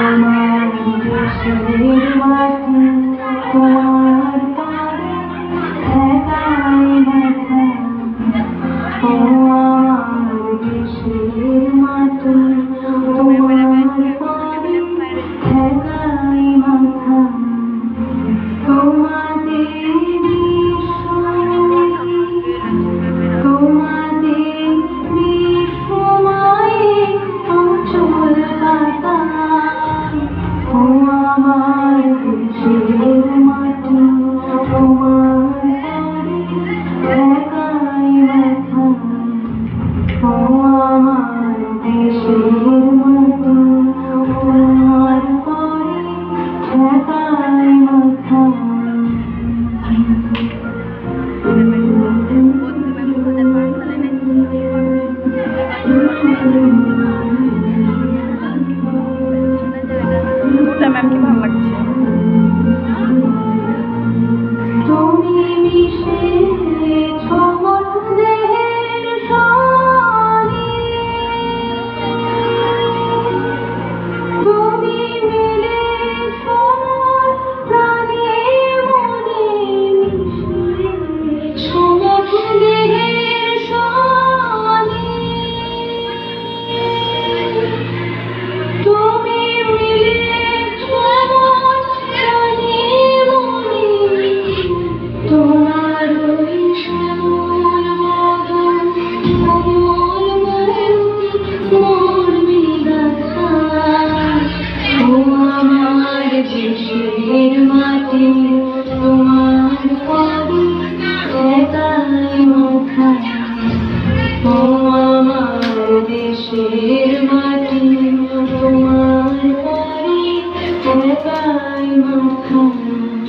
আমার দেশের মাটি আমার দেশের মাটি তোমার ঠেকাই ব্যথা। ও আমার দেশের মাটি তোমার পরে ঠেকাই ব্যথা পাঠশালায় নাকি will come.